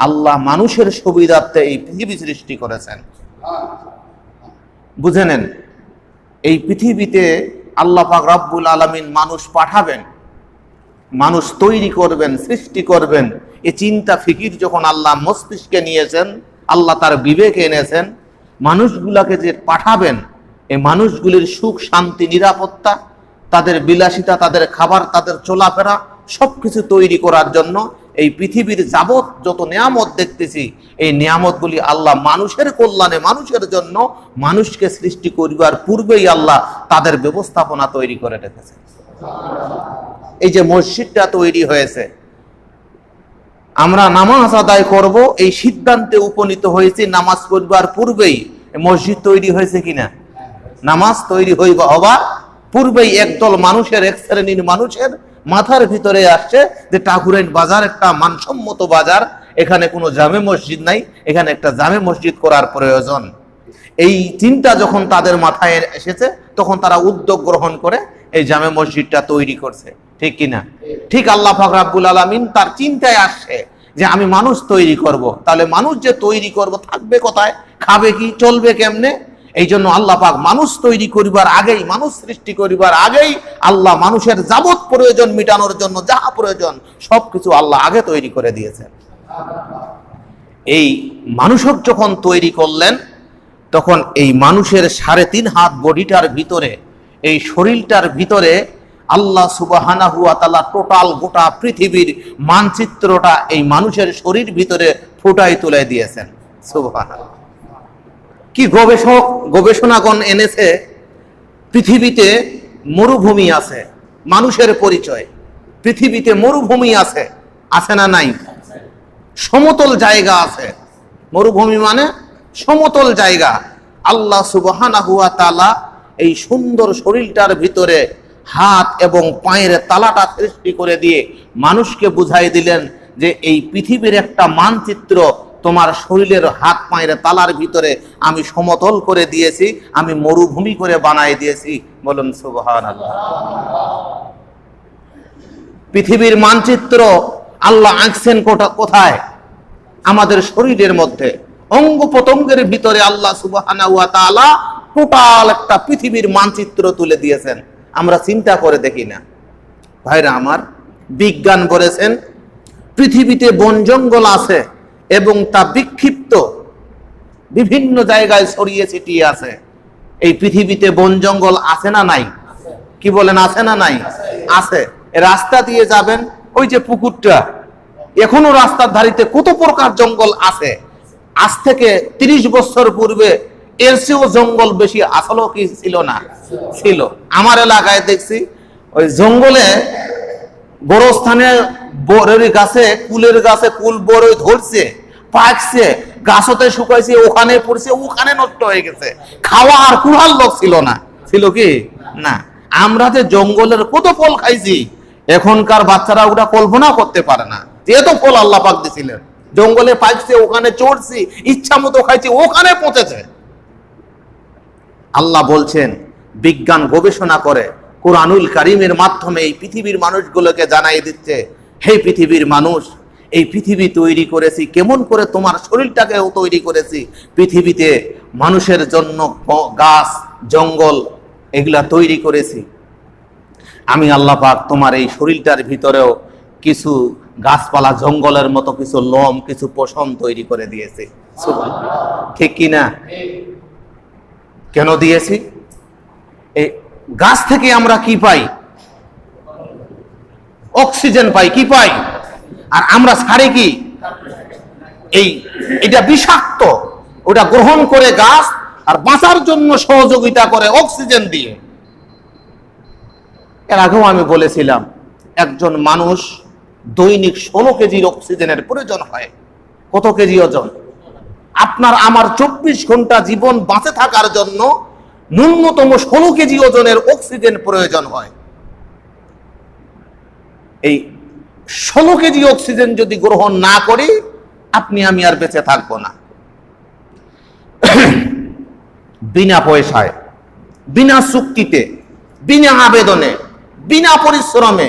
আল্লাহ মানুষের সুবিধার্থে এই পৃথিবী সৃষ্টি করেছেন। বুঝে নেন, এই পৃথিবীতে আল্লাহ পাক রব্বুল আলমিন মানুষ পাঠাবেন, মানুষ তৈরি করবেন, সৃষ্টি করবেন। এ চিন্তা ফিকির যখন আল্লাহ মস্তিষ্কে নিয়েছেন, আল্লাহ তার বিবেকে এনেছেন, মানুষগুলাকে যে পাঠাবেন এই মানুষগুলির সুখ, শান্তি, নিরাপত্তা, তাদের বিলাসিতা, তাদের খাবার, তাদের চলাফেরা সব কিছু তৈরি করার জন্য এই পৃথিবীর যাবৎ যত নিয়ামত দেখতেছি, এই নিয়ামতগুলি আল্লাহ মানুষের কল্যাণে, মানুষের জন্য মানুষকে সৃষ্টি করিবার পূর্বেই আল্লাহ তাদের ব্যবস্থাপনা তৈরি করে রেখেছে এই যে মসজিদটা তৈরি হয়েছে, আমরা নামাজ আদায় করব, এই সিদ্ধান্তে উপনীত হয়েছি নামাজ পড়বার পূর্বেই। মসজিদ তৈরি হয়েছে কিনা? নামাজ তৈরি হইবা হবার পূর্বেই একদল মানুষের, এক শ্রেণির মানুষের মাথার ভিতরে আসছে যে ঠাকুরের বাজার একটা মানসম্মত বাজার। এখানে কোনো জামে মসজিদ নাই, এখানে একটা জামে মসজিদ করার প্রয়োজন। এই চিন্তা যখন তাদের মাথায় এসেছে, তখন তারা উদ্যোগ গ্রহণ করে এই জামে মসজিদটা তৈরি করছে। ঠিক কিনা? ঠিক আল্লাহ পাক রাব্বুল আলামিন তার চিন্তায় আসছে যে আমি মানুষ তৈরি করব। তাহলে মানুষ যে তৈরি করব, থাকবে কোথায়? খাবে কি? চলবে কেমনে? এই জন্য আল্লাহ পাক মানুষ তৈরি করিবার আগেই, মানুষ সৃষ্টি করিবার আগেই আল্লাহ মানুষের যাবত প্রয়োজন মিটানোর জন্য যাহা প্রয়োজন সবকিছু আল্লাহ আগে তৈরি করে দিয়েছেন। এই মানুষক যখন তৈরি করলেন, তখন এই মানুষের সাড়ে তিন হাত বডিটার ভিতরে, এই শরীরটার ভিতরে আল্লাহ সুবাহানা হুয়া তালা টোটাল গোটা পৃথিবীর মানচিত্রটা এই মানুষের শরীর ভিতরে ফুটাই তুলে দিয়েছেন। সুবহানা কি গবেষক, গবেষণাগণ এনেছে, পৃথিবীতে মরুভূমি আছে, মানুষের পরিচয়। পৃথিবীতে মরুভূমি আছে আছে না নাই? সমতল জায়গা আছে। মরুভূমি মানে সমতল জায়গা। আল্লাহ সুবহানা হুয়া তালা এই সুন্দর শরীরটার ভিতরে হাত এবং পায়ের তালাটা সৃষ্টি করে দিয়ে মানুষকে বুঝাই দিলেন যে এই পৃথিবীর একটা মানচিত্র তোমার শরীরের হাত পায়ের তালার ভিতরে আমি সমতল করে দিয়েছি, আমি মরুভূমি করে বানাই দিয়েছি। বলুন সুবহান পৃথিবীর মানচিত্র আল্লাহ আঁকছেন কোথায়? আমাদের শরীরের মধ্যে। অঙ্গ প্রত্যঙ্গের ভিতরে আল্লাহ সুবহানা টোটাল একটা পৃথিবীর মানচিত্র তুলে দিয়েছেন। আমরা চিন্তা করে দেখি না। ভাইরা আমার, বিজ্ঞান বলেছেন, পৃথিবীতে বন জঙ্গল আছে এবং তা বিক্ষিপ্ত বিভিন্ন জায়গায় ছড়িয়ে ছিটিয়ে আছে। এই পৃথিবীতে বন জঙ্গল আছে না নাই? কি বলেন, আছে না নাই? আছে। রাস্তা দিয়ে যাবেন, ওই যে পুকুরটা, এখনও রাস্তার ধারিতে কত প্রকার জঙ্গল আছে? আজ থেকে তিরিশ বছর পূর্বে এর চেয়েও জঙ্গল বেশি আসলেও কি ছিল না? ছিল। আমার এলাকায় দেখছি, ওই জঙ্গলে বড় স্থানে বরের গাছে কুলের গাছে কুল বড়ই ধরছে পাকছে গাছতে শুকাইছে ওখানে পড়ছে ওখানে নষ্ট হয়ে গেছে। খাওয়া আর কুড়াল লোক ছিল না। ছিল কি? না। আমরা যে জঙ্গলের কত ফল খাইছি এখনকার বাচ্চারা ওটা কল্পনা করতে পারে না। যে তো ফল আল্লাহ পাক দিছিলেন। জঙ্গলে পাইছে ওখানে চড়ছি ইচ্ছা মতো খাইছি ওখানে পচেছে। আল্লাহ বলছেন বিজ্ঞান গবেষণা করে কোরআনুল কারিমের মাধ্যমে এই পৃথিবীর মানুষগুলোকে জানাই দিচ্ছে হে পৃথিবীর মানুষ এই পৃথিবী তৈরি করেছি কেমন করে তোমার শরীরটাকেও তৈরি করেছি? পৃথিবীতে মানুষের জন্য গাছ জঙ্গল এগুলা তৈরি করেছি। আমি আল্লাহ পাক তোমার এই শরীরটার ভিতরেও কিছু গাছপালা জঙ্গলের মতো কিছু লোম কিছু পশম তৈরি করে দিয়েছি। ঠিক কিনা কেন দিয়েছি? এই গাছ থেকে আমরা কি পাই? অক্সিজেন পাই, কি পাই? আর আমরা ছাড়ি কি? এই, এটা বিষাক্ত, ওটা গ্রহণ করে গাছ আর বাঁচার জন্য সহযোগিতা করে অক্সিজেন দিয়ে। এর আগেও আমি বলেছিলাম, একজন মানুষ দৈনিক ষোলো কেজির অক্সিজেনের প্রয়োজন হয়। কত কেজি ওজন? আপনার আমার চব্বিশ ঘণ্টা জীবন বাঁচে থাকার জন্য ন্যূনতম ষোলো কেজি ওজনের অক্সিজেন প্রয়োজন হয়। এই ষোলো কেজি অক্সিজেন যদি গ্রহণ না করি, আপনি আমি আর বেঁচে থাকব না। বিনা পয়সায়, বিনা চুক্তিতে, বিনা আবেদনে, বিনা পরিশ্রমে,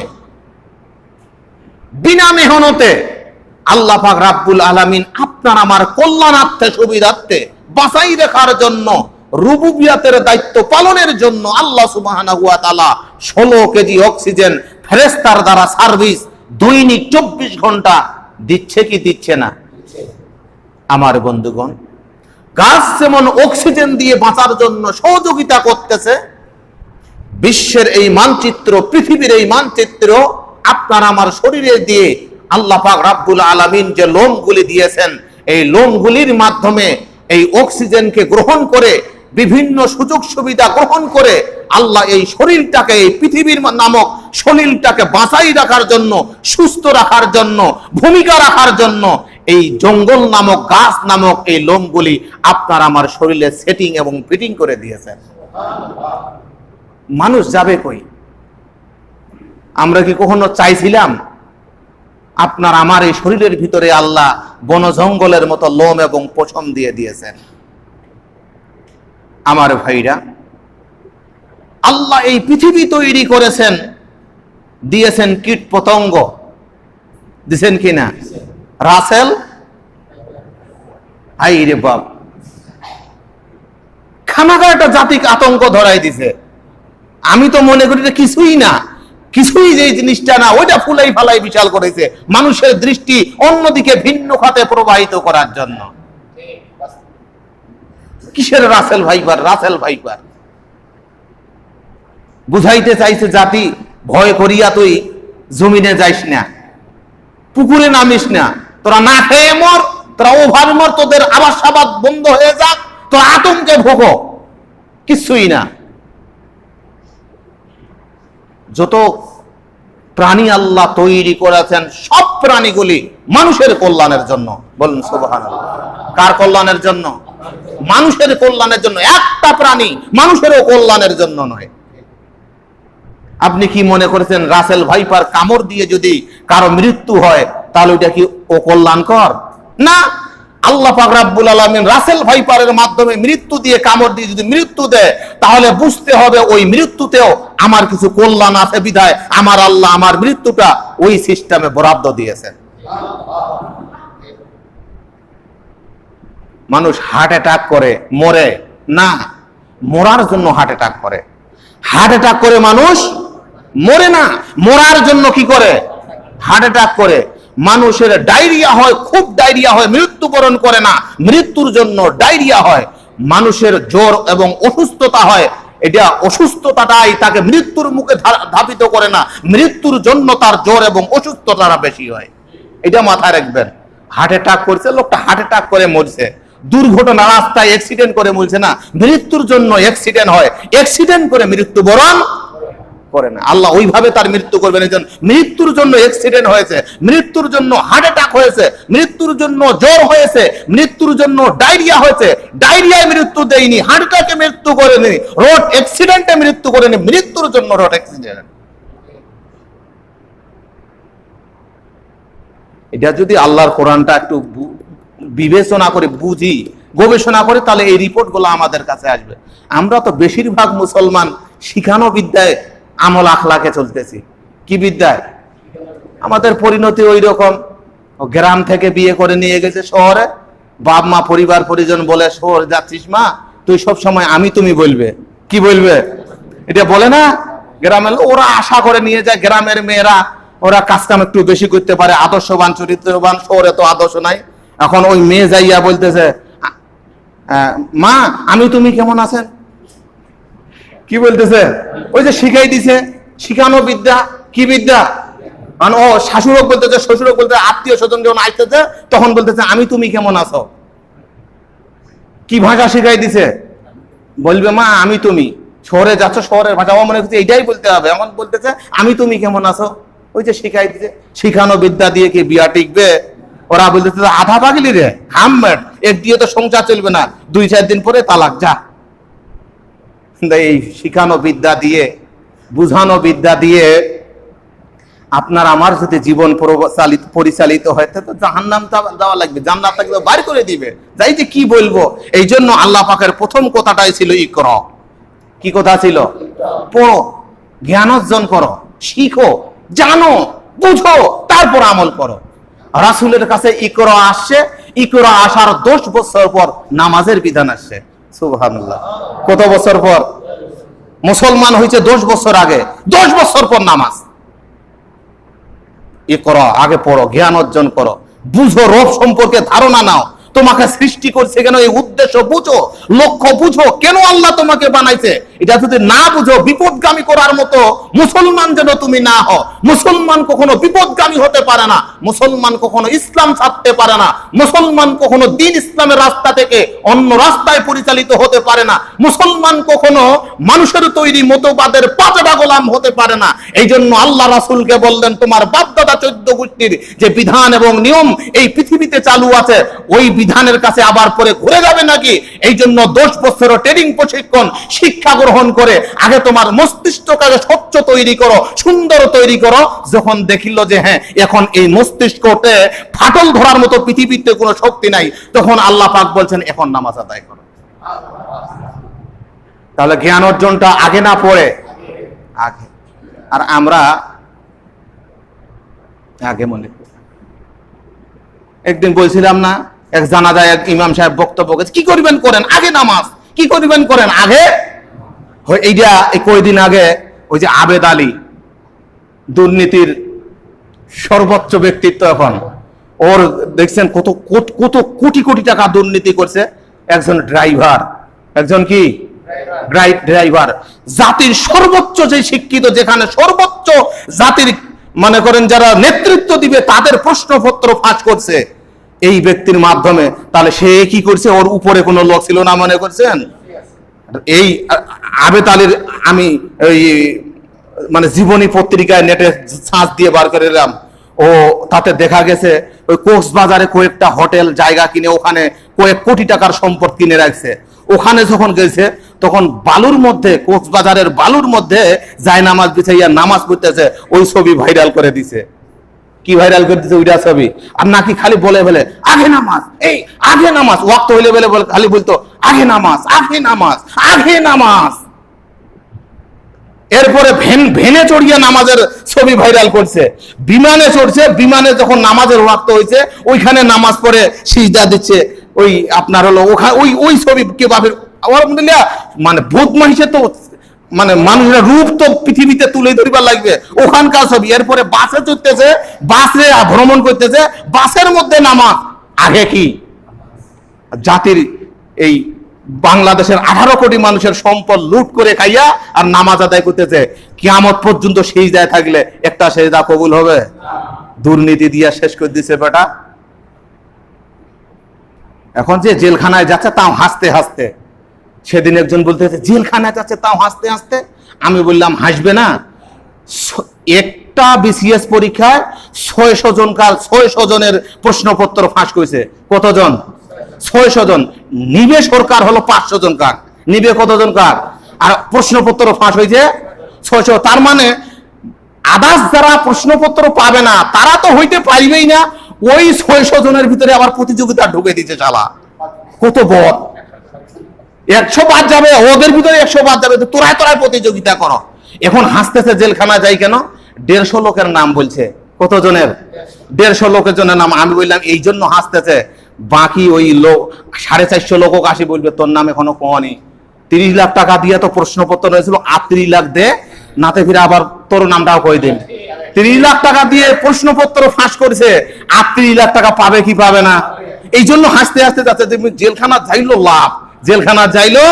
বিনা মেহনতে আল্লাহ পাক রাব্বুল আলামিন আপনার আমার কল্যাণার্থে, সুবিধার্থে বাঁচাই রাখার জন্য রুবুবিয়াতের দায়িত্ব পালনের জন্য আল্লাহ তাআলা 16 কেজি অক্সিজেন ফেরেশতার দ্বারা সার্ভিস দৈনিক 24 ঘণ্টা দিচ্ছে কি দিচ্ছে না? আমার বন্ধুগণ, গাছ যেমন অক্সিজেন দিয়ে বাঁচার জন্য সহযোগিতা করতেছে, বিশ্বের এই মানচিত্র, পৃথিবীর এই মানচিত্র আপনার আমার শরীরে দিয়ে আল্লাহ পাক রাব্বুল আলামিন যে লোমগুলি দিয়েছেন, এই লোমগুলির মাধ্যমে এই অক্সিজেনকে গ্রহণ করে বিভিন্ন সুযোগ সুবিধা গ্রহণ করে আল্লাহ এই শরীরটাকে, এই পৃথিবীর নামক শরীরটাকে বাঁচাই রাখার জন্য, সুস্থ রাখার জন্য, ভূমিকা রাখার জন্য এই জঙ্গল নামক, গাছ নামক এই লোমগুলি আপনার আমার শরীরে সেটিং এবং ফিটিং করে দিয়েছেন। মানুষ যাবে কই? আমরা কি কখনো চাইছিলাম আপনার আমার এই শরীরের ভিতরে আল্লাহ বন জঙ্গলের মতো লোম এবং পশম দিয়ে দিয়েছেন? আমার ভাইরা, আল্লাহ এই পৃথিবী তৈরি করেছেন, দিয়েছেন কীট পতঙ্গ। দিছেন কিনা রাসেল? আই রে বাপ একটা জাতিক আতঙ্ক ধরাই দিছে। আমি তো মনে করি কিছুই না, কিছুই যে জিনিসটা না, ওইটা ফুলাই ফালাই বিশাল করেছে। মানুষের দৃষ্টি অন্যদিকে ভিন্ন খাতে প্রবাহিত করার জন্য। কিসের রাসেল ভাইপার রাসেল ভাইপার? বুঝাইতে চাইছে জাতি, ভয় করিয়া তুই জমিনে যাইস না, পুকুরে নামিস না, তোরা না খেয়ে মর, তোরা ওভার মর, তোদের আবাস আবাদ বন্ধ হয়ে যাক, তোরা আতঙ্কে ভোগো, কিছুই না। যত প্রাণী আল্লাহ তৈরি করেছেন, সব প্রাণীগুলি মানুষের কল্যাণের জন্য, বলুন সুবহান কার কল্যাণের জন্য? মানুষের কল্যাণের জন্য একটা প্রাণী মানুষেরও কল্যাণের জন্য নয়। আপনি কি মনে করেছেন রাসেল ভাইপার কামড় দিয়ে যদি কারও মৃত্যু হয়, তাহলে ওইটা কি ও কল্যাণকর? না। আল্লাহ পাক রাব্বুল রাসেল ভাইপারের মাধ্যমে মৃত্যু দিয়ে কামড় দিয়ে যদি মৃত্যু দেয়, তাহলে বুঝতে হবে ওই মৃত্যুতেও আমার কিছু কল্যাণ আছে বিধায়, আমার আল্লাহ আমার মৃত্যুটা ওই সিস্টেমে বরাদ্দ দিয়েছেন। মানুষ হার্ট অ্যাটাক করে, মরে। না, মরার জন্য হার্ট অ্যাটাক করে। হার্ট অ্যাটাক করে মানুষ, মরে না। মরার জন্য কি করে? হার্ট অ্যাটাক করে। মানুষের ডায়রিয়া হয়, খুব ডায়রিয়া হয়, মৃত্যুবরণ করে না। মৃত্যুর জন্য ডায়রিয়া হয়। মানুষের জ্বর এবং অসুস্থতা হয়। এটা অসুস্থতাটাই তাকে মৃত্যুর মুখে ধা- ধাবিত করে না। মৃত্যুর জন্য তার জ্বর এবং অসুস্থতাটা বেশি হয়। এটা মাথায় রাখবেন। হার্ট অ্যাটাক করছে, লোকটা হার্ট অ্যাটাক করে মরছে। দুর্ঘটনা, রাস্তায় অ্যাক্সিডেন্ট করে মরছে না, মৃত্যুর জন্য অ্যাক্সিডেন্ট হয়। অ্যাক্সিডেন্ট করে মৃত্যুবরণ করে না। আল্লাহ ওইভাবে তার মৃত্যু করবেন। একজন মৃত্যুর জন্য অ্যাক্সিডেন্ট হয়েছে, মৃত্যুর জন্য হার্ট অ্যাটাক হয়েছে, মৃত্যুর জন্য জ্বর হয়েছে, মৃত্যুর জন্য ডায়রিয়া হয়েছে। ডায়রিয়ায় মৃত্যু দেয়নি হার্ট অ্যাটাকে মৃত্যু করেনি রোড অ্যাক্সিডেন্টে মৃত্যু করেনি, মৃত্যুর জন্য রোড অ্যাক্সিডেন্ট এটা যদি আল্লাহর কোরআনটা একটু বিবেচনা করে, বুঝি, গবেষণা করে, তাহলে এই রিপোর্টগুলো আমাদের কাছে আসবে। আমরা তো বেশিরভাগ মুসলমান শিখানো বিদ্যায় আমল আখলাকে চলতেছি। কি বিদ্যায়? আমাদের পরিণতি ওই রকম গ্রাম থেকে বিয়ে করে নিয়ে গেছে শহরে। বাপ, মা, পরিবার, পরিজন বলে, শহর যাচ্ছিস মা, তুই সব সময় আমি তুমি বলবে। কি বলবে? এটা বলে না? গ্রামের ওরা আশা করে নিয়ে যায়, গ্রামের মেয়েরা, ওরা কাজকাম একটু বেশি করতে পারে, আদর্শবান, চরিত্রবান, শহরে তো আদর্শ নাই। এখন ওই মেয়ে যাইয়া বলতেছে মা, আমি তুমি কেমন আছেন কি বলতেছে? ওই যে শিখাই দিছে, শিখানো বিদ্যা, কি বিদ্যা? ও শাশুড়ক বলতেছে, শ্বশুরক বলতে আত্মীয় স্বজন যখন আসতেছে তখন বলতেছে, আমি তুমি কেমন আছো? কি ভাষা শিখাই দিছে? বলবে, মা, আমি তুমি। শহরে যাচ্ছ, শহরের ভাষা আমার মনে হচ্ছে এইটাই বলতে হবে। এমন বলতেছে, আমি তুমি কেমন আছো? ওই যে শিখাই দিছে, শিখানো বিদ্যা দিয়ে কি বিয়া টিকবে? ওরা বলতেছে, আধা পাগলি রে, হামমেট এক দিয়ে তো সংসার চলবে না, দুই চার দিন পরে তালাক, যা। এই শিখানো বিদ্যা দিয়ে, বুঝানো বিদ্যা দিয়ে আপনার আমার যদি জীবন পরিচালিত হয় তো জাহান্নাম তা- দেওয়া লাগবে বার করে দিবে। যাই যে কি বলব, এই জন্য আল্লাহ পাকের প্রথম কথাটাই ছিল ইকর। কি কথা ছিল? পড়ো, জ্ঞান অর্জন করো, শিখো, জানো, বুঝো, তারপর আমল করো। রাসুলের কাছে ইকরা আসছে ইকরা আসার দশ বছর পর নামাজের বিধান আসছে সুবহানাল্লাহ। কত বছর পর? মুসলমান হয়েছে দশ বছর আগে। দশ বছর পর নামাজ। ই করো আগে পড়ো, জ্ঞান অর্জন করো। বুঝো রব সম্পর্কে ধারণা নাও। তোমাকে সৃষ্টি করছে কেন? এই উদ্দেশ্য বুঝো, লক্ষ্য বুঝো, কেন আল্লাহ তোমাকে বানাইছে? এটা যদি না বুঝো, বিপদগামী করার মতো মুসলমান যেন তুমি না হও। মুসলমান কখনো বিপদগামী হতে পারে না। মুসলমান কখনো ইসলাম ছাড়তে পারে না। মুসলমান কখনো দিন ইসলামের রাস্তা থেকে অন্য রাস্তায় পরিচালিত হতে পারে না। মুসলমান কখনো মানুষের তৈরি মতবাদের পাঁচটা গোলাম হতে পারে না। এই জন্য আল্লাহ রাসুলকে বললেন, তোমার বাপদাদা চোদ্দ গোষ্ঠীর যে বিধান এবং নিয়ম এই পৃথিবীতে চালু আছে, ওই বিধানের কাছে আবার পরে ঘুরে যাবে নাকি? এই জন্য দশ বছর ট্রেনিং প্রশিক্ষণ, শিক্ষা গ্রহণ করে আগে তোমার মস্তিষ্ককে স্বচ্ছ তৈরি করো, সুন্দর তৈরি করো, যখন দেখিল যে হ্যাঁ এখন এই মস্তিষ্কতে ফাটল ধরার মতো পৃথিবীতে কোনো শক্তি নাই, তখন আল্লাহ পাক বলছেন, এখন নামাজ আদায় করো। তাহলে জ্ঞান অর্জনটা আগে না পড়ে আগে। আর আমরা আগে মনে করি। একদিন বলছিলাম না এক জানাজায় এক ইমাম সাহেব বক্তব্য করেছে, কি করিবেন করেন? আগে নামাজ। কি করিবেন করেন? আগে? এইটা এই কয়দিন আগে ওই যে আবেদ আলী দুর্নীতির সর্বোচ্চ ব্যক্তিত্ব এখন। ওর দেখছেন কত কত কোটি কোটি টাকা দুর্নীতি করছে একজন ড্রাইভার। একজন কি? ড্রাই- ড্রাইভার। জাতির সর্বোচ্চ যে শিক্ষিত যেখানে সর্বোচ্চ জাতির মনে করেন যারা নেতৃত্ব দিবে তাদের প্রশ্নপত্র ফাঁস করছে। এই ব্যক্তির মাধ্যমে, তাহলে সে কি করছে? ওর উপরে কোনো লোক ছিল না মনে করছেন? এই আবেদ আলীর আমি ওই মানে জীবনী পত্রিকায় নেটে ছাঁচ দিয়ে বার করে এলাম। ও তাতে দেখা গেছে, ওই কক্সবাজারে কয়েকটা হোটেল, জায়গা কিনে ওখানে কয়েক কোটি টাকার সম্পদ কিনে রাখছে। ওখানে যখন গেছে, তখন বালুর মধ্যে, কক্সবাজারের বালুর মধ্যে যায় নামাজ বিছাইয়া নামাজ পড়তেছে, ওই ছবি ভাইরাল করে দিছে। কি ভাইরাল করে দিতে ওইটা ছবি আর নাকি খালি বলে বলে আগে নামাজ, এই, আগে নামাজ। ওয়াক্ত হইলে বলে বলে, খালি বলতো, আগে নামাজ আগে নামাজ আগে নামাজ। এরপরে ভেন ভেনে চড়িয়ে নামাজের ছবি ভাইরাল করছে। বিমানে চড়ছে, বিমানে যখন নামাজের ওয়াক্ত হয়েছে ওইখানে নামাজ পড়ে সিজদা দিচ্ছে। ওই আপনার হলো ওই ওই ছবি কে বাপের মানে ভূত মহিষে তো মানে মানুষের রূপ তো পৃথিবীতে তুলে ধরিবার লাগবে। ওখানকার ছবি। এরপরে বাসে চড়তেছে, বাসে ভ্রমণ করতেছে, বাসের মধ্যে নামাজ আগে কি? জাতির এই বাংলাদেশের আঠারো কোটি মানুষের সম্পদ লুট করে খাইয়া আর নামাজ আদায় করতেছে। কিয়ামত পর্যন্ত সেই যায় থাকলে একটা সেজদা কবুল হবে? দুর্নীতি দিয়া শেষ করে দিছে বেটা। এখন যে জেলখানায় যাচ্ছে, তাও হাসতে হাসতে। সেদিন একজন বলতেছে জেলখানায় যাচ্ছে, তাও হাসতে হাসতে? আমি বললাম, হাসবে না। একটা বিসিএস পরীক্ষায় ছয়শো জন কাল ছয়শো জনের প্রশ্নপত্র ফাঁস করেছে। কতজন? ছয়শো জন। নিবে সরকার হলো পাঁচশো জন কার? নিবে কতজন কার? আর প্রশ্নপত্র ফাঁস হয়েছে ছয়শো। তার মানে আদার্স যারা প্রশ্নপত্র পাবে না, তারা তো হইতে পারবেই না। ওই ছয়শো জনের ভিতরে আবার প্রতিযোগিতা ঢুকে দিতে চালা কত বড়। একশো বাদ যাবে, ওদের ভিতরে একশো বাদ যাবে তোরাই তোরাই প্রতিযোগিতা করো। এখন হাসতেছে জেলখানা যাই কেন? দেড়শো লোকের নাম বলছে। কত জনের দেড়শো লোকের জন্য নাম। আমি বললাম, এই জন্য হাসতেছে। বাকি ওই লোক সাড়ে চারশো লোক আসি বলবে, তোর নাম এখনও কমনি তিরিশ লাখ টাকা দিয়ে তো প্রশ্নপত্র রয়েছিল, আটত্রিশ লাখ দে, নাতে ফিরে আবার তোর নামটাও কই দিন। তিরিশ লাখ টাকা দিয়ে প্রশ্নপত্র ফাঁস করেছে, আটত্রিশ লাখ টাকা পাবে কি পাবে না? এই জন্য হাসতে হাসতে যাচ্ছে জেলখানা যাইলো লাভ। জেলখানা যাইলো,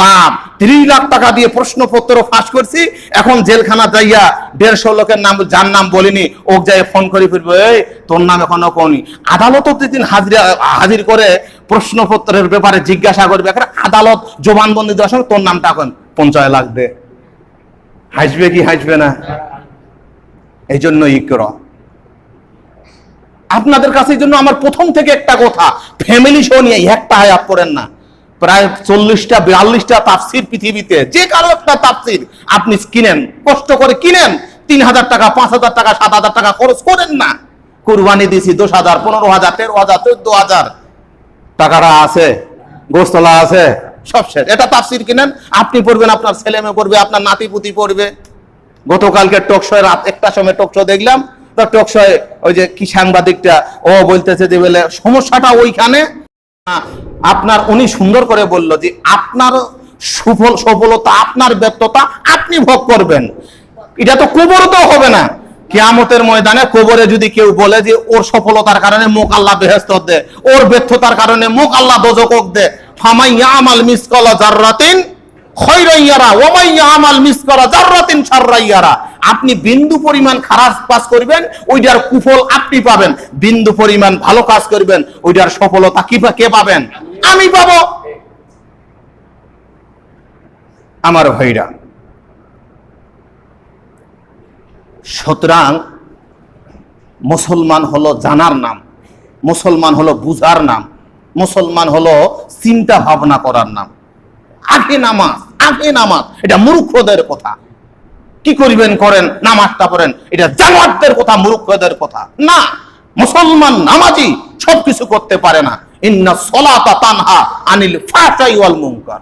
লাভ। ত্রিশ লাখ টাকা দিয়ে প্রশ্নপত্র ফাঁস করছি, এখন জেলখানা যাইয়া দেড়শো লোকের নাম, যার নাম বলিনি ও যাই ফোন করে ফিরবে, এই, তোর নাম এখনও কনি আদালত যেদিন হাজির হাজির করে প্রশ্নপত্রের ব্যাপারে জিজ্ঞাসা করবে এখন আদালত জবানবন্দি দেওয়ার সময় তোর নামটা এখন পঞ্চাশ লাগবে হাসবে কি, হাসবে না? এই জন্য ইকর আপনাদের কাছে জন্য আমার প্রথম থেকে একটা কথা ফ্যামিলি শো নিয়ে একটা আয়াত করেন না। প্রায় চল্লিশটা, বিয়াল্লিশটা তাফসির পৃথিবীতে। যে কারও একটা তাফসির আপনি কিনেন, কষ্ট করে কিনেন, তিন হাজার টাকা, পাঁচ হাজার টাকা, সাত হাজার টাকা খরচ করেন না। কুরবানি দিছি দশ হাজার, পনেরো হাজার, তেরো হাজার, চোদ্দ হাজার। টাকাটা আছে গোস্তলা আছে, সব শেষ। এটা তাফসির কিনেন, আপনি পড়বেন, আপনার ছেলে মেয়ে পড়বে, আপনার নাতি পুতি পড়বে। গতকালকে টক শো রাত একটা সময় টক শো দেখলাম, তো টকশয়ে ওই যে কি সাংবাদিকটা, ও বলতেছে যে বলে, সমস্যাটা ওইখানে আপনার উনি সুন্দর করে বলল যে আপনার সুফল সফলতা, আপনার ব্যর্থতা আপনি ভোগ করবেন। এটা তো কবর তো হবে না। কেয়ামতের ময়দানে কবরে যদি কেউ বলে যে ওর সফলতার কারণে মুখ আল্লাহ বেহেস্ত দে, ওর ব্যর্থতার কারণে মুখ আল্লাহ দোজকক দে, ফামাইয়া আমাল মিসকলা জাররাতিন আপনি বিন্দু পরিমাণ খারাপ কাজ করবেন, ওইটার কুফল আপনি পাবেন। বিন্দু পরিমাণ ভালো কাজ করবেন, ওইটার সফলতা কি কে পাবেন? আমি পাবো। আমার ভাইরা, সুতরাং মুসলমান হলো জানার নাম, মুসলমান হলো বুঝার নাম, মুসলমান হলো চিন্তা ভাবনা করার নাম। আগে নামাজ আগে নামাজ। এটা মূর্খদের কথা। কি করিবেন করেন? নামাজটা পড়েন। এটা জানোয়ারদের কথা, মূর্খদের কথা। না, মুসলমান, নামাজি সবকিছু করতে পারে না। ইন্না সলাতা তানহা আনিল ফাহশাই ওয়াল মুনকার।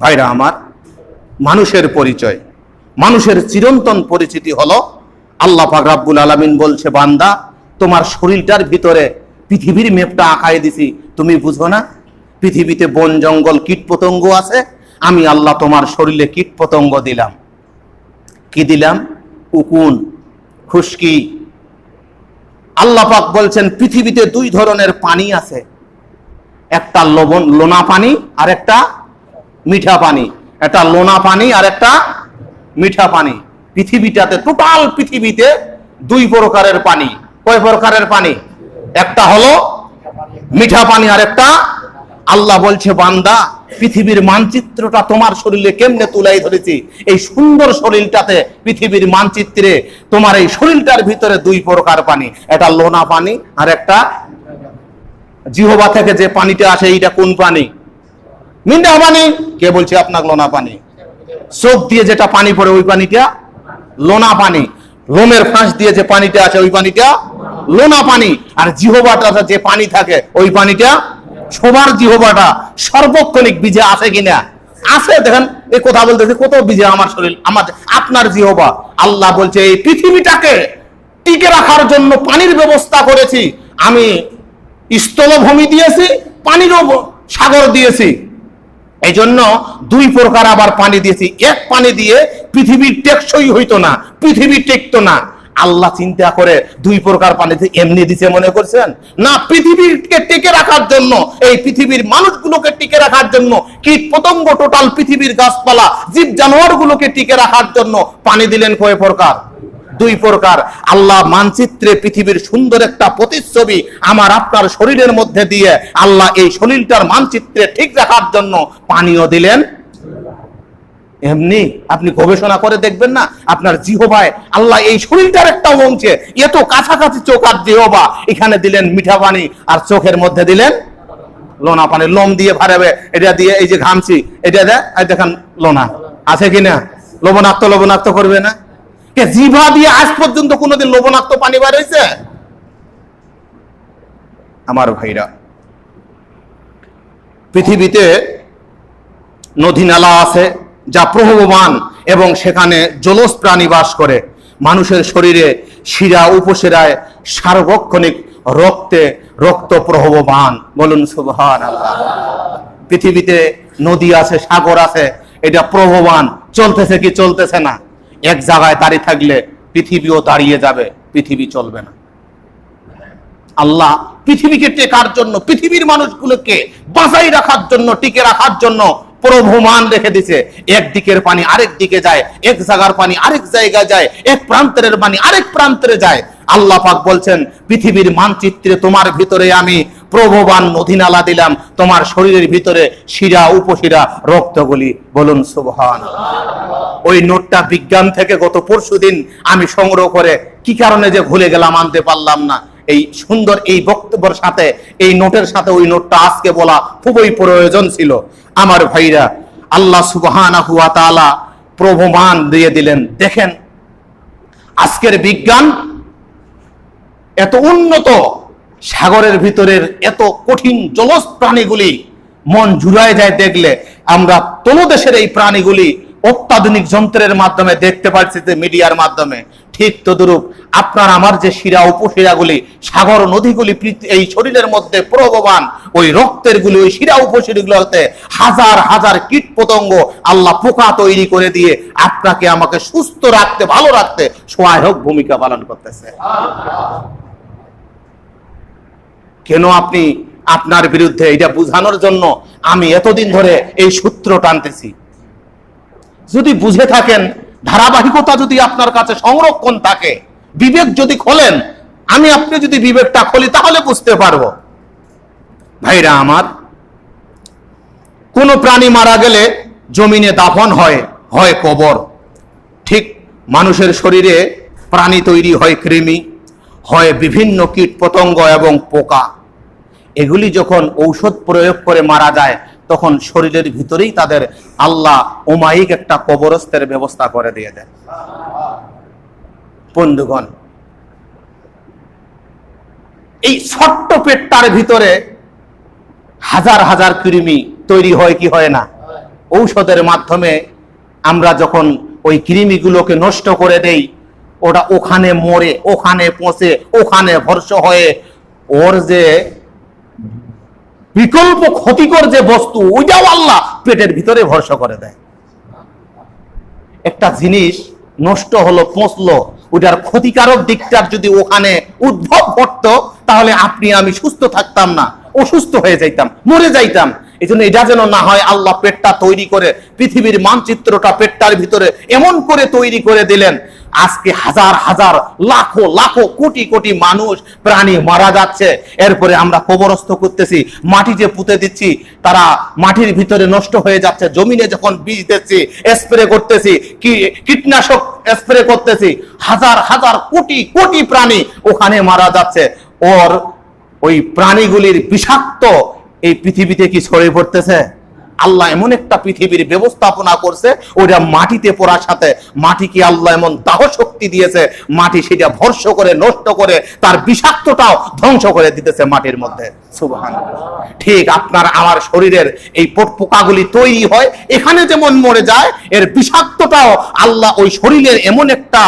ভাইরা আমার, মানুষের পরিচয়, মানুষের চিরন্তন পরিচিতি হলো, আল্লাহ পাক রাব্বুল আলামিন বলছে, বান্দা, তোমার শরীরটার ভিতরে পৃথিবীর মেপটা আঁকায় দিছি। তুমি বুঝো না? পৃথিবীতে বন, জঙ্গল কীট পতঙ্গ আছে, আমি আল্লাহ তোমার শরীরে কীট পতঙ্গ দিলাম। কি দিলাম? উকুন, খুশকি। আল্লাহ পাক বলছেন, পৃথিবীতে দুই ধরনের পানি আছে। একটা লবণ, লোনা পানি, আর একটা মিঠা পানি। একটা লোনা পানি আর একটা মিঠা পানি। পৃথিবীটাতে, টোটাল পৃথিবীতে দুই প্রকারের পানি। কয় প্রকারের পানি? একটা হলো মিঠা পানি আর একটা আল্লাহ বলছে, বান্দা, পৃথিবীর মানচিত্রটা তোমার শরীরে কেমনে তুলাই ধরেছি? এই সুন্দর শরীরটাতে পৃথিবীর মানচিত্রে তোমার এই শরীরটার ভিতরে দুই প্রকার পানি। এটা লোনা পানি আর একটা জিহবা থেকে যে পানিটা আসে, এইটা কোন পানি? মিন্ডা পানি। কে বলছে আপনার লোনা পানি? চোখ দিয়ে যেটা পানি পড়ে, ওই পানিটা লোনা পানি। লোমের ফাঁস দিয়ে যে পানিটা আছে ওই পানিটা লোনা পানি। আর জিহবাটা যে পানি থাকে, ওই পানিটা সবার জিহবাটা সর্বক্ষণিক বীজে আছে কিনা? আছে, দেখেন এই কথা বলতেছে, কত বীজে আমার শরীর, আমার, আপনার জিহবা। আল্লাহ বলছে, এই পৃথিবীটাকে টিকে রাখার জন্য পানির ব্যবস্থা করেছি। আমি স্থলভূমি দিয়েছি, পানিরও সাগর দিয়েছি। এই জন্য দুই প্রকার আবার পানি দিয়েছি। এক পানি দিয়ে পৃথিবীর টেকসই হইতো না, পৃথিবী টেকতো না। আল্লাহ চিন্তা করে দুই প্রকার পানিতে এমনি দিছে মনে করছেন? না, পৃথিবীকে টিকে রাখার জন্য, এই পৃথিবীর মানুষগুলোকে টিকে রাখার জন্য কীট পতঙ্গ টোটাল পৃথিবীর গাছপালা, জীব জানোয়ার গুলোকে টিকে রাখার জন্য পানি দিলেন কয় প্রকার? দুই প্রকার। আল্লাহ মানচিত্রে পৃথিবীর সুন্দর একটা প্রতিচ্ছবি আমার আপনার শরীরের মধ্যে দিয়ে আল্লাহ এই শরীরটার মানচিত্রে ঠিক রাখার জন্য পানীয় দিলেন এমনি আপনি গবেষণা করে দেখবেন না, আপনার জিহবায় আল্লাহ এই শরীরটার একটা অংশে এত কাছাকাছি চোখ আর জিহবা, এখানে দিলেন মিঠা পানি আর চোখের মধ্যে দিলেন লোনা পানি, লোম দিয়ে ভারাবে এটা দিয়ে এই যে ঘামছি, এটা দেয় দেখেন লোনা, আছে কিনা লবণাক্ত লবণাক্ত করবে না? কে জিভা দিয়ে আজ পর্যন্ত কোনোদিন লবণাক্ত পানি বার আমার ভাইরা, পৃথিবীতে নদী নালা আছে যা প্রবহমান এবং সেখানে জলজ প্রাণী বাস করে। মানুষের শরীরে শিরা উপশিরায় সার্বক্ষণিক রক্তে রক্ত প্রবহমান বলুন আল্লাহ পৃথিবীতে নদী আছে, সাগর আছে, এটা প্রবহমান চলতেছে কি চলতেছে না? এক জায়গায় দাঁড়িয়ে থাকলে পৃথিবীও দাঁড়িয়ে যাবে, পৃথিবী চলবে না। আল্লাহ পৃথিবীকে টেকার জন্য, পৃথিবীর মানুষগুলোকে বাঁচাই রাখার জন্য, টিকে রাখার জন্য প্রভমান রেখে দিছে। এক দিকের পানি আরেক দিকে যায়, এক জায়গার পানি আরেক জায়গায় যায়, এক প্রান্তের পানি আরেক প্রান্তে যায়। আল্লাহ পাক বলছেন, পৃথিবীর মানচিত্রে তোমার ভিতরে আমি প্রভবান নদী নালা দিলাম, তোমার শরীরের ভিতরে শিরা, উপশিরা, রক্তগুলি। বলুন সুবহান ওই নোটটা বিজ্ঞান থেকে গত পরশুদিন আমি সংগ্রহ করে কি কারণে যে ভুলে গেলাম, আনতে পারলাম না। এই সুন্দর এই বক্তব্যের সাথে, এই নোটের সাথে ওই নোটটা আজকে বলা খুবই প্রয়োজন ছিল। আমার ভাইরা, আল্লাহ সুবহানাহু ওয়া তাআলা প্রভমান দিয়ে দিলেন। দেখেন, আজকের বিজ্ঞান এত উন্নত, সাগরের ভিতরের এত কঠিন জলজ প্রাণীগুলি মন জুড়ায় যায় দেখলে আমরা তলদেশের এই প্রাণীগুলি অত্যাধুনিক যন্ত্রের মাধ্যমে দেখতে পাচ্ছি যে মিডিয়ার মাধ্যমে। ঠিক তদুরূপ আপনার আমার যে শিরা উপশিরাগুলি, সাগর নদীগুলি এই শরীরের মধ্যে প্রবহমান ওই রক্তের গুলি, ওই শিরা উপশিরাগুলোতে হাজার হাজার কীট পতঙ্গ আল্লাহ পোকা তৈরি করে দিয়ে আপনাকে আমাকে সুস্থ রাখতে, ভালো রাখতে সহায়ক ভূমিকা পালন করতেছে। কেন আপনি আপনার বিরুদ্ধে এটা বুঝানোর জন্য আমি এতদিন ধরে এই সূত্র টানতেছি? যদি বুঝে থাকেন, ধারাবাহিকতা যদি আপনার কাছে সংরক্ষণ থাকে, বিবেক যদি খোলেন, আমি আপনি যদি বিবেকটা খুলি, তাহলে বুঝতে পারব। ভাইরা আমার, কোন প্রাণী মারা গেলে জমিনে দাফন হয় হয় কবর। ঠিক মানুষের শরীরে প্রাণী তৈরি হয় কৃমি, হয় বিভিন্ন কীট পতঙ্গ এবং পোকা। এগুলি যখন ঔষধ প্রয়োগ করে মারা যায় তখন শরীরের ভিতরেই তাদের আল্লাহ ওমাইক একটা কবরস্থের ব্যবস্থা করে দিয়ে দেন। বন্ধুগণ, এই ছোট্ট পেটটার ভিতরে হাজার হাজার কৃমি তৈরি হয় কি হয় না? ঔষধের মাধ্যমে আমরা যখন ওই কৃমিগুলোকে নষ্ট করে দেই, ওটা ওখানে মরে, ওখানে পচে, ওখানে ভর্ষ হয়ে ওর যে বিকল্প ক্ষতিকর যে বস্তু, ওইটাও আল্লাহ পেটের ভিতরে ভরসা করে দেয়। একটা জিনিস নষ্ট হলো, পচলো, ওইটার ক্ষতিকারক দিকটার যদি ওখানে উদ্ভব ঘটত, তাহলে আপনি, আমি সুস্থ থাকতাম না, অসুস্থ হয়ে যাইতাম, মরে যাইতাম। এই জন্য এটা যেন না হয় আল্লাহ পেটটা তৈরি করে, পৃথিবীর মানচিত্রটা পেটটার ভিতরে এমন করে তৈরি করে দিলেন, আজকে হাজার হাজার, লাখো লাখো, কোটি কোটি মানুষ প্রাণী মারা যাচ্ছে। এরপরে আমরা কবরস্থ করতেছি, মাটি যে পুঁতে দিচ্ছি, তারা মাটির ভিতরে নষ্ট হয়ে যাচ্ছে, জমিনে যখন বীজ দিচ্ছি, স্প্রে করতেছি, কি, কীটনাশক স্প্রে করতেছি, হাজার হাজার, কোটি কোটি প্রাণী ওখানে মারা যাচ্ছে। ওর ওই প্রাণীগুলির বিষাক্ত এই পৃথিবীতে কি ছড়িয়ে পড়তেছে আল্লাহ এমন একটা পৃথিবীর ব্যবস্থাপনা করছে ওটা মাটিতে পড়ার সাথে মাটিকে আল্লাহ এমন দাহ শক্তি দিয়েছে, মাটি সেটা ভর্ষ করে, নষ্ট করে, তার বিষাক্তটাও ধ্বংস করে দিতেছে মাটির মধ্যে সুবহানাল্লাহ। ঠিক আপনার আমার শরীরের এই পোকাগুলি তৈরি হয়, এখানে যেমন মরে যায়, এর বিষাক্তটাও আল্লাহ ওই শরীরের এমন একটা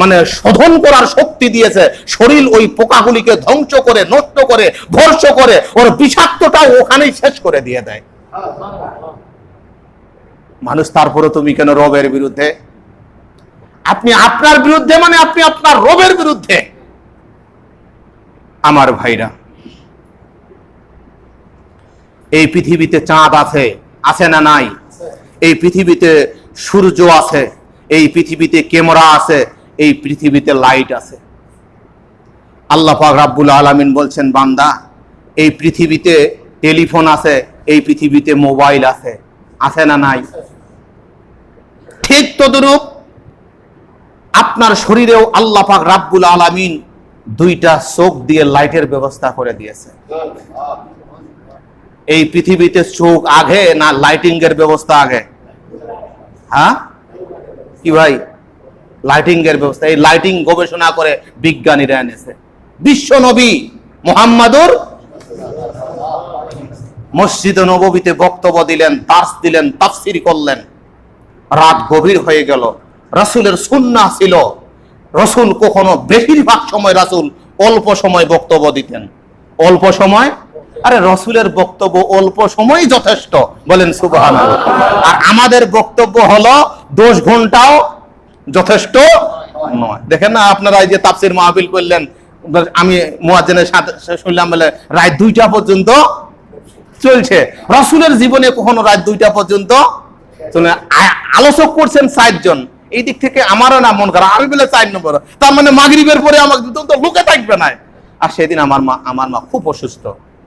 মানে শোধন করার শক্তি দিয়েছে। শরীর ওই পোকাগুলিকে ধ্বংস করে, নষ্ট করে ভর্ষ করে, ওর বিষাক্তটাও ওখানেই শেষ করে দিয়ে দেয়। মানুষ তারপরে তুমি কেন রবের বিরুদ্ধে? আপনি আপনার বিরুদ্ধে মানে আপনি আপনার রবের বিরুদ্ধে। আমার ভাইরা, এই পৃথিবীতে চাঁদ আছে আছে না নাই? এই পৃথিবীতে সূর্য আছে, এই পৃথিবীতে ক্যামেরা আছে এই পৃথিবীতে লাইট আছে। আল্লাহ পাক রাব্বুল আলামিন বলছেন, বান্দা, এই পৃথিবীতে টেলিফোন আছে, এই পৃথিবীতে মোবাইল আছে। আছে না নাই? ঠিক তদরূপ আপনার শরীরেও আল্লাহ পাক রাব্বুল আলামিন দুইটা চোখ দিয়ে লাইটের ব্যবস্থা করে দিয়েছে। এই পৃথিবীতে চোখ আগে না লাইটিং এর ব্যবস্থা আগে? হ্যাঁ? কি ভাই? লাইটিং এর ব্যবস্থা, এই লাইটিং গবেষণা করে বিজ্ঞানীরা এনেছে। বিশ্ব নবী মোহাম্মদুর মসজিদ নববীতে বক্তব্য দিলেন, দাস দিলেন, তাফসির করলেন। রাত গভীর হয়ে গেল, রাসূলের সুন্না ছিল। রসুল কখনো বেশিরভাগ সময় রাসূল অল্প সময় বক্তব্য দিতেন। অল্প সময়? আরে রসুলের বক্তব্য অল্প সময় যথেষ্ট, বলেন সুবহানাল্লাহ। আর আমাদের বক্তব্য হলো দশ ঘন্টাও যথেষ্ট নয়। দেখেন না, আপনারা এই যে তাফসির মাহফিল করলেন, আমি মুয়াজ্জিনের সাথে শুনলাম বলে, রাত দুইটা পর্যন্ত চলছে। রসুলের জীবনে কখনো রাত দুইটা পর্যন্ত আলোচক করছেন ষাট জন এই দিক থেকে আমারও না মন খারাপ। আমি বলে চার নম্বর। তার মানে মাগরিবের পরে আমাকে তো লোকে থাকবে না। আর সেদিন আমার মা আমার মা খুব অসুস্থ।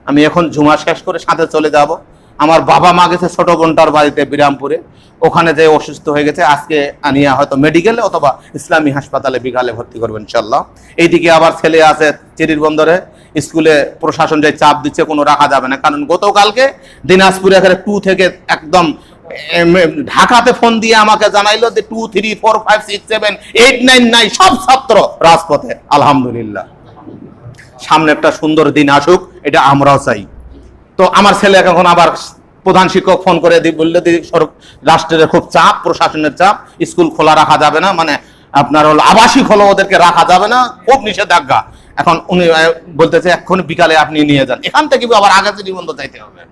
আমি এখন জুমা শেষ করে সাথে চলে যাব। আমার বাবা মা গেছে ছোট বোনটার বাড়িতে বিরামপুরে। ওখানে যে অসুস্থ হয়ে গেছে। আজকে আনিয়া হয়তো মেডিকেলে অথবা ইসলামী হাসপাতালে বিকালে ভর্তি করবেন ইনশাল্লাহ এইদিকে আবার ছেলে আছে চিরির বন্দরে। স্কুলে প্রশাসন যে চাপ দিচ্ছে কোনো রাখা যাবে না। কারণ গতকালকে দিনাজপুরে এখানে টু থেকে একদম ঢাকাতে ফোন দিয়ে আমাকে জানাইলো যে two three four five six seven eight nine nine সব ছাত্র রাজপথে। আলহামদুলিল্লাহ। সামনে একটা সুন্দর দিন আসুক। এটা আমরাও চাই। তো আমার ছেলে এখন আবার প্রধান শিক্ষক ফোন করে দি বললে দি রাষ্ট্রের খুব চাপ, প্রশাসনের চাপ, স্কুল খোলা রাখা যাবে না মানে আপনার হলো আবাসিক হলো ওদেরকে রাখা যাবে না, খুব নিষেধাজ্ঞা। এখন উনি বলতেছে, এক্ষুনি বিকালে আপনি নিয়ে যান। এখান থেকে আবার আগাতে নিবন্ধ চাইতে হবে।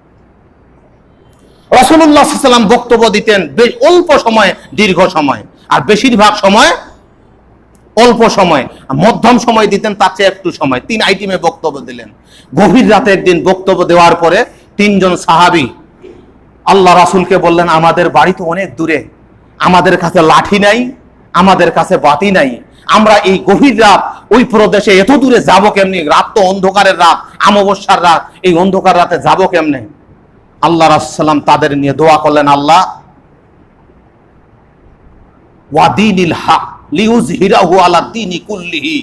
রসুল্লাহ সাল্লাম বক্তব্য দিতেন বেশ অল্প সময়, দীর্ঘ সময়, আর বেশিরভাগ সময় অল্প সময়, মধ্যম সময় দিতেন, তার চেয়ে একটু সময়। তিন আইটেমে বক্তব্য দিলেন। গভীর রাতে একদিন বক্তব্য দেওয়ার পরে তিনজন সাহাবি আল্লাহ রাসুলকে বললেন, আমাদের বাড়ি তো অনেক দূরে। আমাদের কাছে লাঠি নাই, আমাদের কাছে বাতি নাই। আমরা এই গভীর রাত, ওই প্রদেশে এত দূরে যাব কেমনি? রাত তো অন্ধকারের রাত, অমাবস্যার রাত। এই অন্ধকার রাতে যাব কেমনে? আল্লাহ রাসাল্লাম তাদের নিয়ে দোয়া করলেন, আল্লাহ ওয়াদিনিল হক আলা দীনি কুল্লিহি।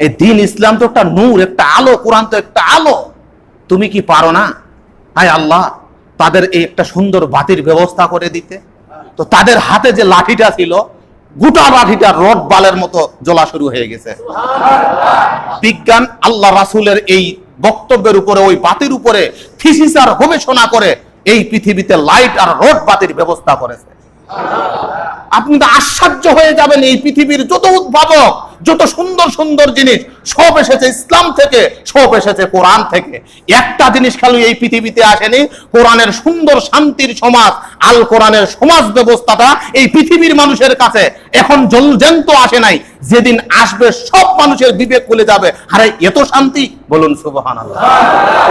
এই দিন ইসলাম তো একটা নূর একটা আলো কোরআন তো একটা আলো। তুমি কি পারো না? হায় আল্লাহ তাদের এই একটা সুন্দর বাতির ব্যবস্থা করে দিতে। তো তাদের হাতে যে লাঠিটা ছিল গোটা লাঠিটা রড বালের মতো জ্বলা শুরু হয়ে গেছে। বিজ্ঞান আল্লাহ রাসূলের এই বক্তব্যের উপরে ওই বাতির উপরে থিসিস আর গবেষণা করে এই পৃথিবীতে লাইট আর রড বাতির ব্যবস্থা করেছে। আপনি তো আশ্চর্য হয়ে যাবেন এই পৃথিবীর যত উদ্ভাবক, যত সুন্দর সুন্দর জিনিস, সব এসেছে ইসলাম থেকে, সব এসেছে কোরআন থেকে। একটা জিনিস খালি এই পৃথিবীতে আসেনি, কোরআনের সুন্দর শান্তির সমাজ, আল কোরআনের সমাজ ব্যবস্থাটা এই পৃথিবীর মানুষের কাছে এখন জলজন্ত আসে নাই। যেদিন আসবে, সব মানুষের বিবেক খুলে যাবে। আরে এত শান্তি। বলুন সুবহান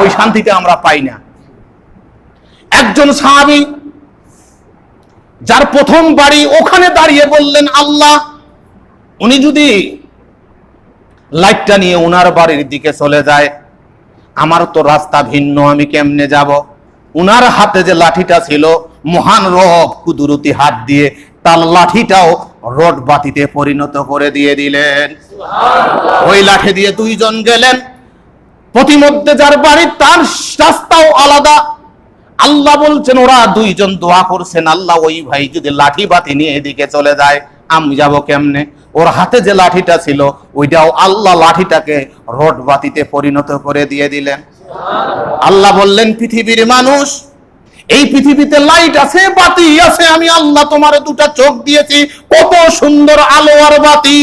ওই শান্তিতে আমরা পাই না। একজন সাহাবী যার প্রথম বাড়ি ওখানে দাঁড়িয়ে বললেন আল্লাহ উনি যদি লাইটটা নিয়ে ওনার বাড়ির দিকে চলে যায় আমার তো রাস্তা ভিন্ন আমি কেমনে যাব? উনার হাতে যে লাঠিটা ছিল মহান রব কুদুরতি হাত দিয়ে তার লাঠিটাও রড বাতিতে পরিণত করে দিয়ে দিলেন। ওই লাঠি দিয়ে দুইজন গেলেন। প্রতিমধ্যে যার বাড়ি তার রাস্তাও আলাদা। আল্লাহ বলছেন, ওরা দুইজন দোয়া করছেন, আল্লাহ ওই ভাই যদি লাঠি বাতি নিয়ে এদিকে চলে যায়, আমি যাব কেমনে? ওর হাতে যে লাঠিটা ছিল, ওইটাও আল্লাহ লাঠিটাকে রড বাতিতে পরিণত করে দিয়ে দিলেন। আল্লাহ বললেন, পৃথিবীর মানুষ, এই পৃথিবীতে লাইট আছে, বাতি আছে, আমি আল্লাহ তোমার দুটা চোখ দিয়েছি, কত সুন্দর আলো আর বাতি।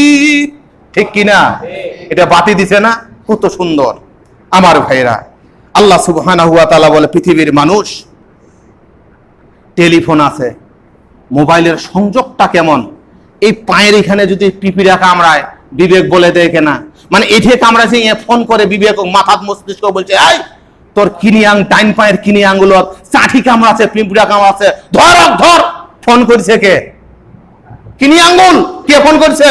ঠিক কিনা এটা বাতি দিছে না? কত সুন্দর। আমার ভাইরা, আল্লাহ সুবহানাহু ওয়া তাআলা বলে, পৃথিবীর মানুষ টেলিফোন আছে, মোবাইলের সংযোগটা কেমন? এই পায়ের এখানে যদি পিপিরা কামড়ায়, বিবেক বলে দেয় কেনা? মানে এঠে কামড়াছে ফোন করে বিবেক মাথাত মস্তিষ্ক বলছে, এই, তোর কিনি আং টাইন পায়ের কিনি আঙ্গুল চাঠি কামড়াছে পিঁপড়া কামড়াছে ধর ধর। ফোন করছে কে? কিনি আঙ্গুল কে ফোন করছে?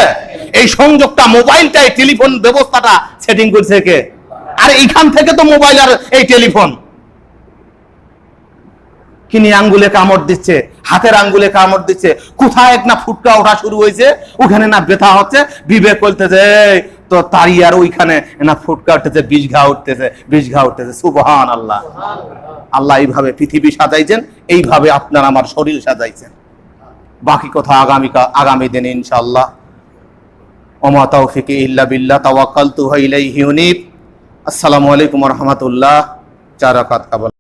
এই সংযোগটা মোবাইলটা এই টেলিফোন ব্যবস্থাটা সেটিং করছে কে? আর এইখান থেকে তো মোবাইল আর এই টেলিফোন। কিনি আঙ্গুলে কামড় দিচ্ছে হাতের আঙ্গুলে কামড় দিচ্ছে কোথায় এক না ফুটকা ওঠা শুরু হয়েছে ওখানে না ব্যথা হচ্ছে বিবেক বলতেছে "এই, তো তারি আর ওইখানে না ফুটকা উঠতেছে বিষ ঘা উঠতেছে বিষ ঘা উঠতেছে। সুবহান আল্লাহ আল্লাহ এইভাবে পৃথিবী সাজাইছেন এইভাবে আপনার আমার শরীর সাজাইছেন। বাকি কথা আগামী আগামী দিনে ইনশাআল্লাহ। ওমা তৌফিকে ইল্লা বিল্লাহ তাওয়াক্কালতু ইলাইহি উনীব আসসালামু আলাইকুম ওয়া রাহমাতুল্লাহ। চার রাকাত কাবাল